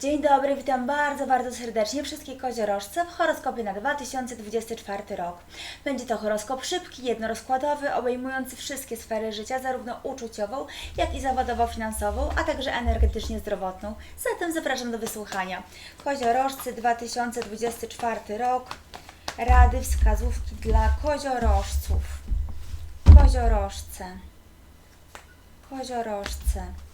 Dzień dobry, witam bardzo, bardzo serdecznie wszystkich koziorożce w horoskopie na 2024 rok. Będzie to horoskop szybki, jednorozkładowy, obejmujący wszystkie sfery życia, zarówno uczuciową, jak i zawodowo-finansową, a także energetycznie-zdrowotną. Zatem zapraszam do wysłuchania. Koziorożcy 2024 rok. Rady, wskazówki dla koziorożców. Koziorożce. Koziorożce.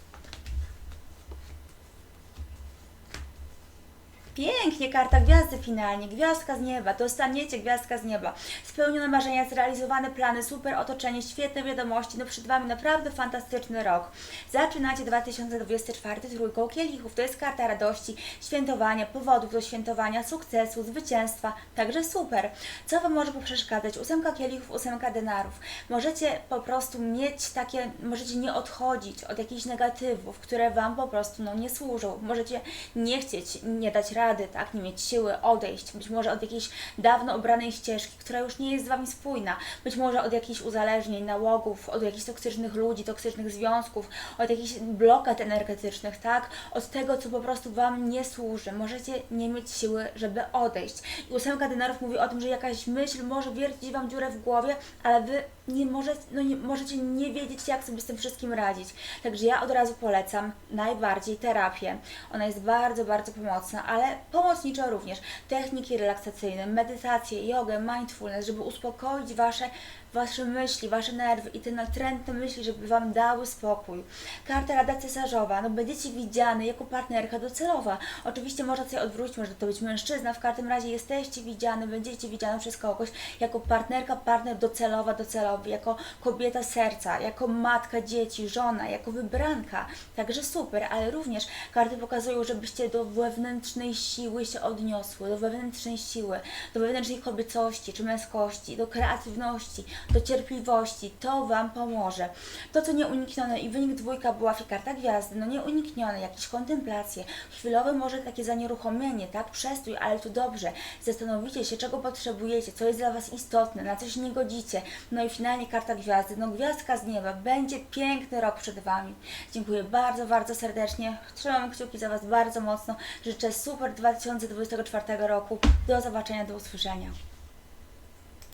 Pięknie, karta gwiazdy finalnie, gwiazdka z nieba, dostaniecie gwiazdka z nieba. Spełnione marzenia, zrealizowane plany, super otoczenie, świetne wiadomości, no przed Wami naprawdę fantastyczny rok. Zaczynacie 2024 trójką kielichów, to jest karta radości, świętowania, powodów do świętowania, sukcesu, zwycięstwa, także super. Co Wam może poprzeszkadzać? Ósemka kielichów, ósemka denarów. Możecie po prostu mieć takie, możecie nie odchodzić od jakichś negatywów, które Wam po prostu no, nie służą. Możecie nie chcieć, nie dać rady, tak, nie mieć siły odejść, być może od jakiejś dawno obranej ścieżki, która już nie jest z Wami spójna, być może od jakichś uzależnień, nałogów, od jakichś toksycznych ludzi, toksycznych związków, od jakichś blokad energetycznych, tak, od tego, co po prostu Wam nie służy. Możecie nie mieć siły, żeby odejść. I ósemka denarów mówi o tym, że jakaś myśl może wiercić Wam dziurę w głowie, ale Wy nie, może, no nie możecie nie wiedzieć, jak sobie z tym wszystkim radzić. Także ja od razu polecam najbardziej terapię. Ona jest bardzo, bardzo pomocna, ale pomocniczo również techniki relaksacyjne, medytację, jogę, mindfulness, żeby uspokoić Wasze, wasze myśli, Wasze nerwy i te natrętne myśli, żeby Wam dały spokój. Karta Rada Cesarzowa, no będziecie widziane jako partnerka docelowa. Oczywiście można sobie odwrócić, może to być mężczyzna, w każdym razie jesteście widziane, będziecie widziane przez kogoś jako partnerka, partner docelowa, docelowy, jako kobieta serca, jako matka dzieci, żona, jako wybranka. Także super, ale również karty pokazują, żebyście do wewnętrznej siły się odniosły, do wewnętrznej siły, do wewnętrznej kobiecości czy męskości, do kreatywności, do cierpliwości. To Wam pomoże. To, co nieuniknione i wynik dwójka była karta gwiazdy, no nieuniknione, jakieś kontemplacje, chwilowe może takie zanieruchomienie, tak, przestój, ale to dobrze. Zastanowicie się, czego potrzebujecie, co jest dla Was istotne, na coś nie godzicie. No i finalnie karta gwiazdy, no gwiazdka z nieba, będzie piękny rok przed Wami. Dziękuję bardzo, bardzo serdecznie. Trzymam kciuki za Was bardzo mocno. Życzę super 2024 roku. Do zobaczenia, do usłyszenia.